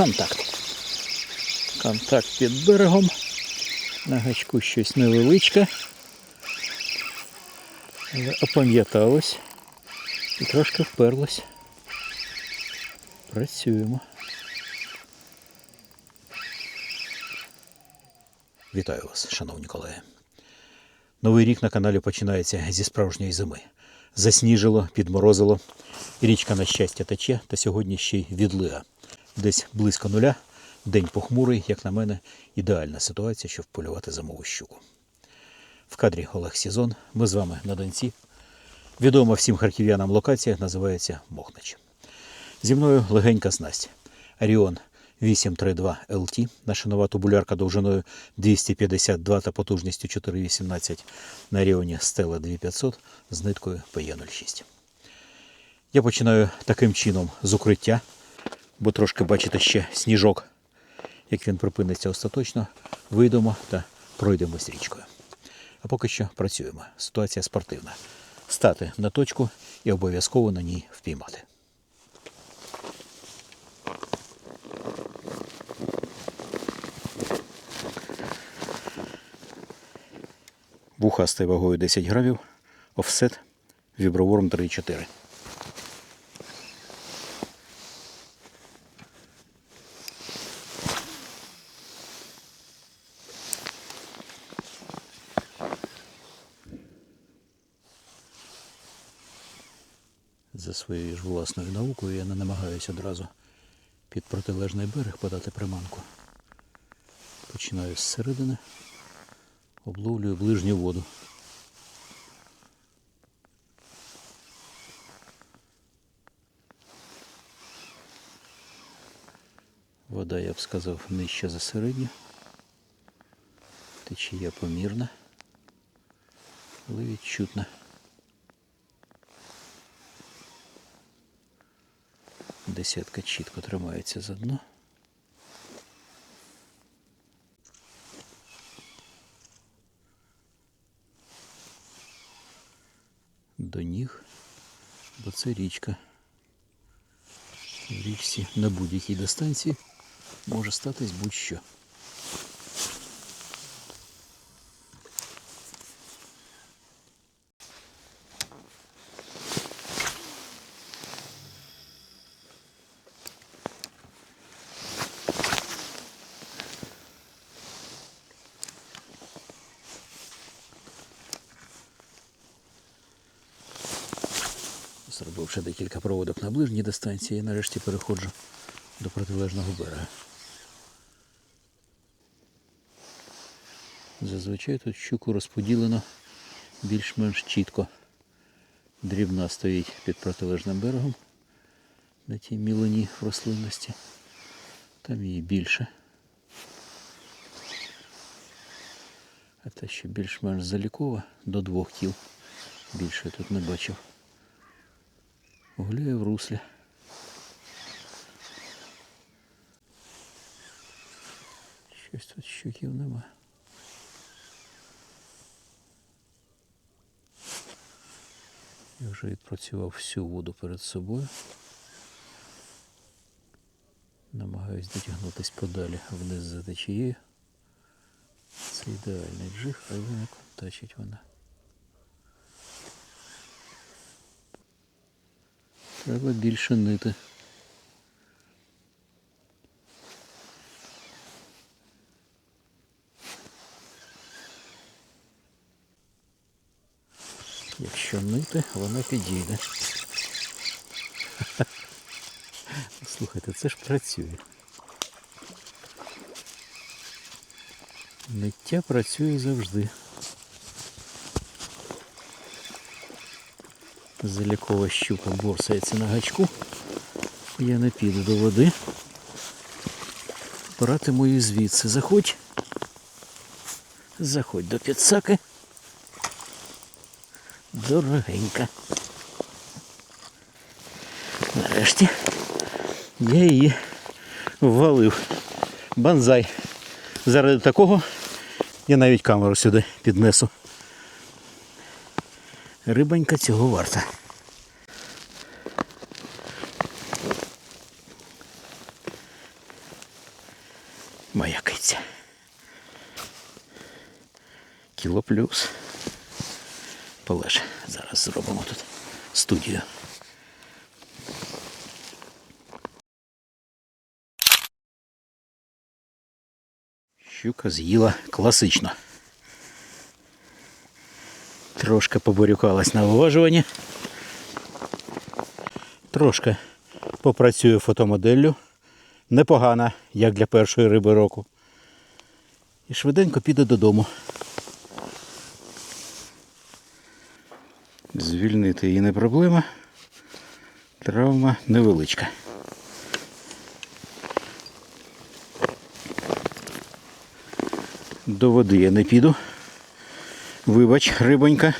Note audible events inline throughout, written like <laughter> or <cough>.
контакт. Контакт під берегом. На гачку щось невеличке. Але опам'яталось і трошки вперлось. Працюємо. Вітаю вас, шановні колеги. Новий рік на каналі починається зі справжньої зими. Засніжило, підморозило, річка на щастя тече, та сьогодні ще й відлига. Десь близько нуля, день похмурий, як на мене, ідеальна ситуація, щоб полювати зимову щуку. В кадрі Олег Сізон. Ми з вами на Донці. Відома всім харків'янам локація називається Мохнач. Зі мною легенька снасть. Аріон 832 LT, наша нова тубулярка довжиною 252 та потужністю 4,18 на Аріоні Stella 2500 з ниткою PE06. Я починаю таким чином з укриття, бо трошки бачите ще сніжок. Як він припиниться остаточно, вийдемо та пройдемось річкою. А поки що працюємо. Ситуація спортивна. Стати на точку і обов'язково на ній впіймати. Вухастий вагою 10 грамів, офсет, віброворм 3,4. За своєю ж власною наукою я не намагаюся одразу під протилежний берег подати приманку. Починаю з середини, обловлюю ближню воду. Вода, я б сказав, нижче за середню. Течія помірна, але відчутна. Десятка чітко тримається за дно. До ніг, бо це річка. В річці на будь-якій дистанції може статись будь-що. Зробивши декілька проводок на ближній дистанції, я нарешті переходжу до протилежного берега. Зазвичай тут щуку розподілено більш-менш чітко. Дрібна стоїть під протилежним берегом на тій мілині в рослинності. Там її більше. А те, що більш-менш залікова, до двох кіл. Більше тут не бачив. Гуляє в руслі. Щось тут щуків нема. Я вже відпрацював всю воду перед собою. Намагаюсь дотягнутися подалі вниз за течією. Це ідеальний джиг, але не контачить вона. Треба більше нити. Якщо нити, вона підійде. <laughs> Слухайте, це ж працює. Ниття працює завжди. Залякова щука борсається на гачку. Я не піду до води. Брати мою звідси. Заходь. Заходь до підсаки. Дорогенька. Нарешті я її ввалив. Банзай. Заради такого я навіть камеру сюди піднесу. Рибонька цього варта. Киця. Кіло плюс. Полеж. Зараз зробимо тут студію. Щука з'їла класично. Трошки поборюкалась на виважуванні. Трошки попрацюю фотомоделлю. Непогана, як для першої риби року. І швиденько піде додому. Звільнити її не проблема. Травма невеличка. До води я не піду. Вибач, рибонька.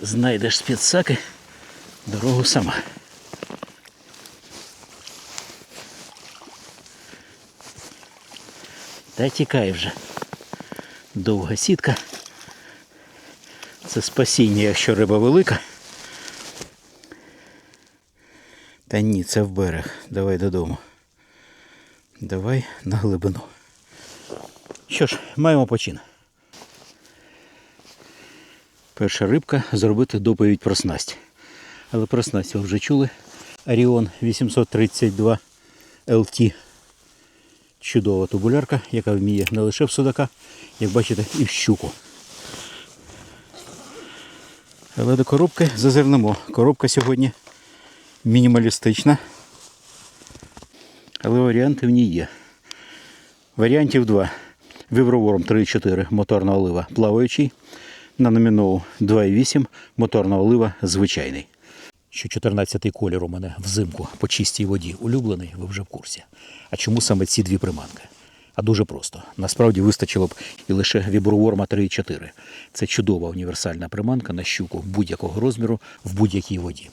Знайдеш спецсаки, дорогу сама. Та тікай вже. Довга сітка. Це спасіння, якщо риба велика. Та ні, це в берег. Давай додому. Давай на глибину. Що ж, маємо почин. Перша рибка зробити доповідь про снасть. Але про снасть ви вже чули. Аріон 832 LT. Чудова тубулярка, яка вміє не лише в судака, як бачите, і в щуку. Але до коробки зазирнемо. Коробка сьогодні мінімалістична. Але варіанти в ній є. Варіантів два. Віброворм 3,4 моторна олива плаваючий. На номінову 2,8 моторна олива звичайний. Що 14-й колір у мене взимку по чистій воді улюблений, ви вже в курсі. А чому саме ці дві приманки? А дуже просто. Насправді вистачило б і лише віброворма 3,4. Це чудова універсальна приманка на щуку будь-якого розміру в будь-якій воді.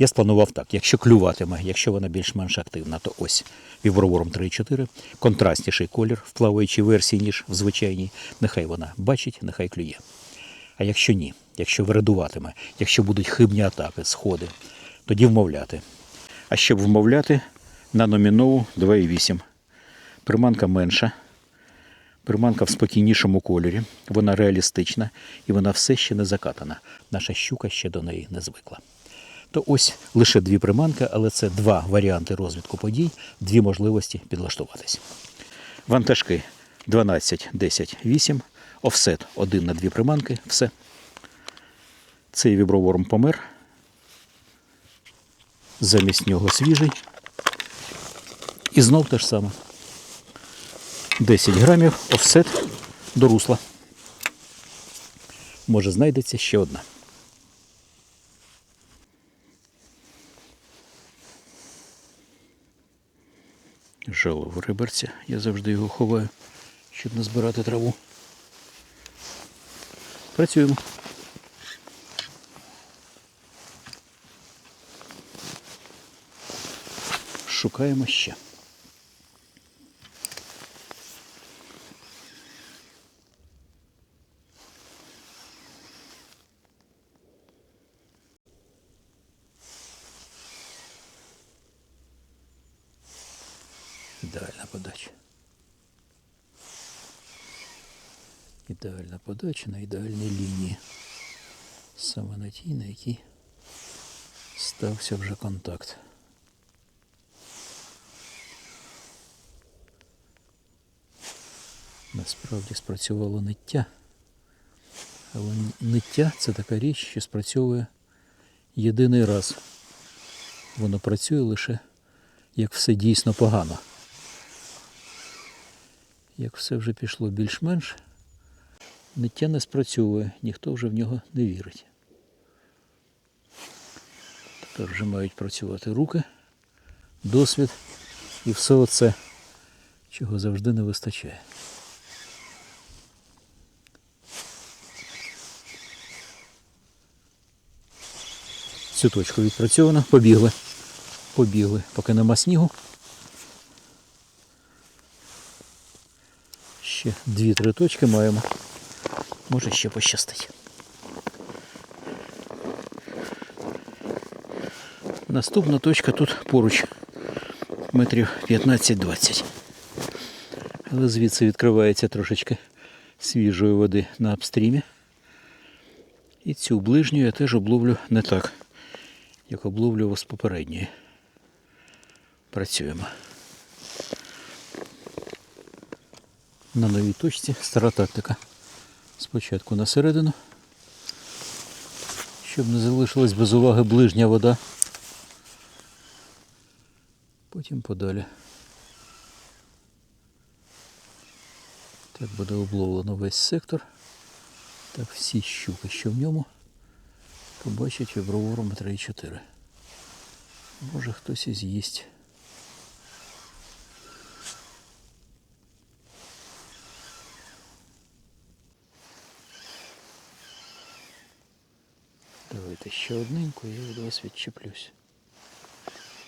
Я спланував так, якщо клюватиме, якщо вона більш-менш активна, то ось вібровором 3,4, контрастніший колір в плаваючій версії, ніж в звичайній. Нехай вона бачить, нехай клює. А якщо ні, якщо вирадуватиме, якщо будуть хибні атаки, сходи, тоді вмовляти. А щоб вмовляти, на номінову 2,8. Приманка менша. Приманка в спокійнішому кольорі, вона реалістична і вона все ще не закатана. Наша щука ще до неї не звикла. То ось лише дві приманки, але це два варіанти розвитку подій, дві можливості підлаштуватись. Вантажки 12, 10, 8, офсет один на дві приманки, все. Цей віброворм помер. Замість нього свіжий. І знов те ж саме. 10 грамів, офсет до русла. Може знайдеться ще одна. Жало в риберця. Я завжди його ховаю, щоб не збирати траву. Працюємо. Шукаємо ще. Ідеальна подача. Ідеальна на ідеальній лінії. Саме на тій, на якій стався вже контакт. Насправді спрацювало ниття. Але ниття це така річ, що спрацьовує єдиний раз. Воно працює лише як все дійсно погано. Як все вже пішло більш-менш, ниття не спрацьовує, ніхто вже в нього не вірить. Тепер вже мають працювати руки, досвід і все оце, чого завжди не вистачає. Цю точку відпрацьовано, побігли. Побігли, поки нема снігу. Ще дві-три точки маємо. Може ще пощастить. Наступна точка тут поруч. метрів 15-20. Але звідси відкривається трошечки свіжої води на апстрімі. І цю ближню я теж обловлю не так, як обловлював з попередньої. Працюємо. На новій точці стара тактика. Спочатку на середину, щоб не залишилась без уваги ближня вода. Потім подалі. Так буде обловлено весь сектор. Так всі щуки, що в ньому, побачать вібровором 3,4. Може хтось і з'їсть. Давайте ще одненьку, я від вас відчеплюсь.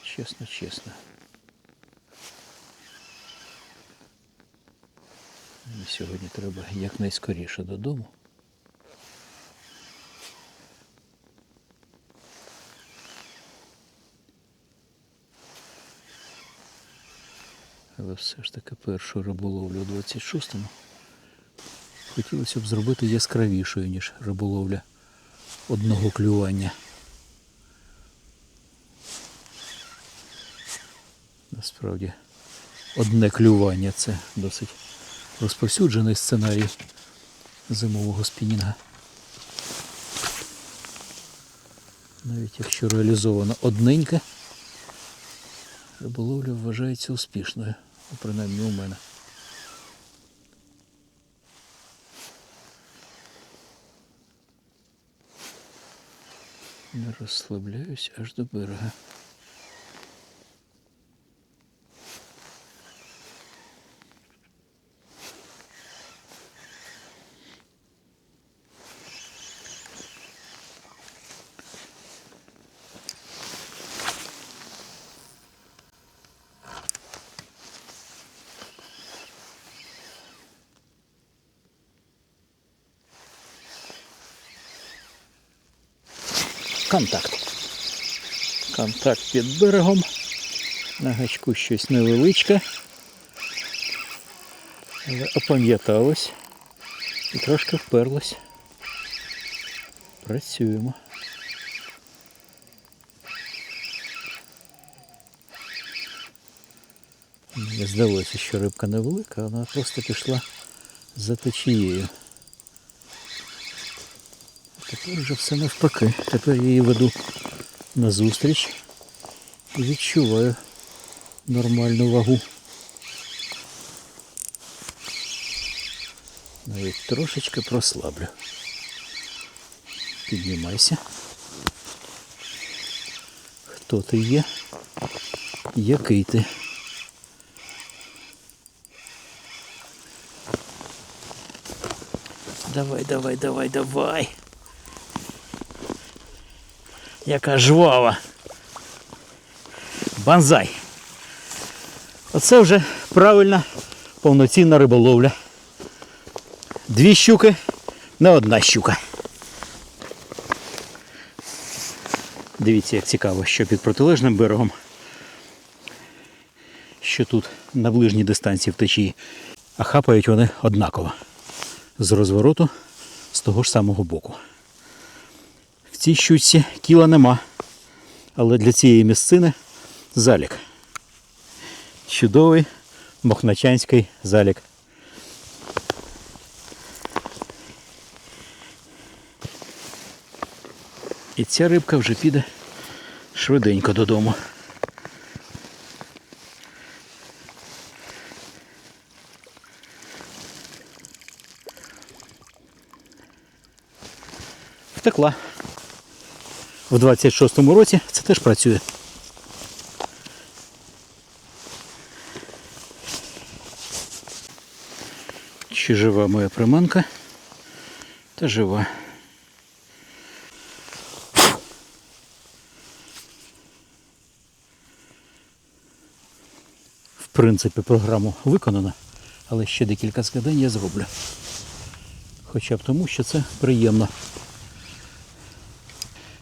Чесно, чесно. Мені сьогодні треба якнайскоріше додому. Але все ж таки першу риболовлю у 26-му хотілося б зробити яскравішою, ніж риболовля одного клювання. Насправді, одне клювання це досить розповсюджений сценарій зимового спінінга. Навіть якщо реалізовано одненьке, риболовля вважається успішною, принаймні у мене. Розслабляюсь аж до берега. Контакт. Контакт під берегом. На гачку щось невеличке. Але опам'яталось і трошки вперлось. Працюємо. Мені здалося, що рибка невелика, вона просто пішла за течією. Тепер вже все навпаки. Тепер я її веду на зустріч і відчуваю нормальну вагу. Навіть трошечки прослаблю. Піднімайся. Хто ти є? Який ти? Давай, давай, давай, давай. Яка жвава. Банзай. Оце вже правильна повноцінна риболовля. Дві щуки, не одна щука. Дивіться, як цікаво, що під протилежним берегом, що тут на ближній дистанції в течії, а хапають вони однаково. З розвороту з того ж самого боку. Цій щучці кіла нема, але для цієї місцини залік. Чудовий мохначанський залік. І ця рибка вже піде швиденько додому. Втекла. В 26-му році це теж працює. Чи жива моя приманка? Та жива. В принципі, програму виконано, але ще декілька складань я зроблю. Хоча б тому, що це приємно.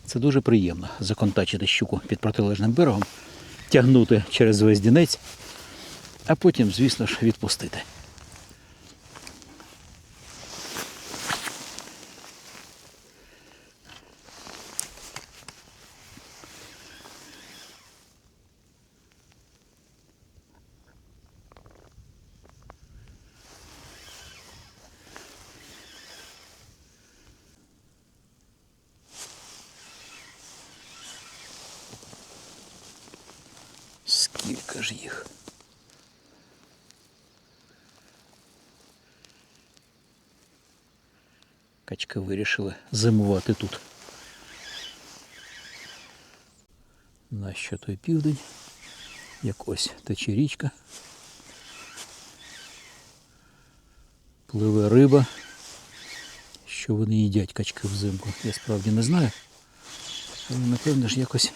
Це дуже приємно законтачити щуку під протилежним берегом тягнути через весь дінець, а потім, звісно ж, відпустити. Качки вирішили зимувати тут. Нащо той південь? Як ось тече річка. Пливе риба. Що вони їдять качки взимку, я справді не знаю. Але напевно ж якось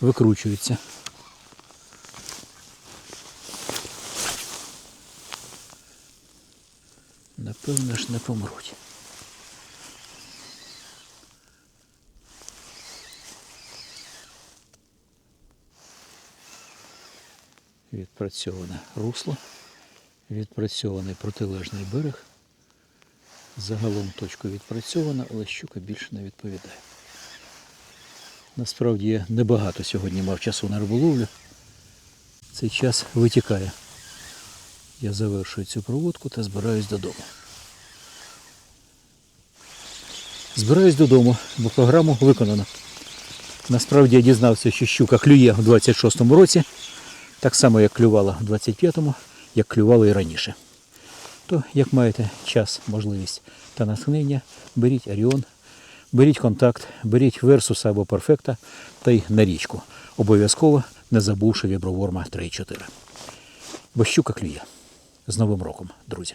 викручуються. Напевно ж не помруть. Відпрацьоване русло, відпрацьований протилежний берег. Загалом точка відпрацьована, але щука більше не відповідає. Насправді я небагато сьогодні мав часу на риболовлю. Цей час витікає. Я завершую цю проводку та збираюсь додому. Збираюсь додому, бо програму виконано. Насправді я дізнався, що щука клює в 26-му році, так само як клювала в 25-му, як клювала і раніше. То, як маєте час, можливість та натхнення, беріть Аріон, беріть контакт, беріть Версуса або Перфекта та й на річку. Обов'язково не забувши віброворма 3.4. Бо клює. З Новим роком, друзі!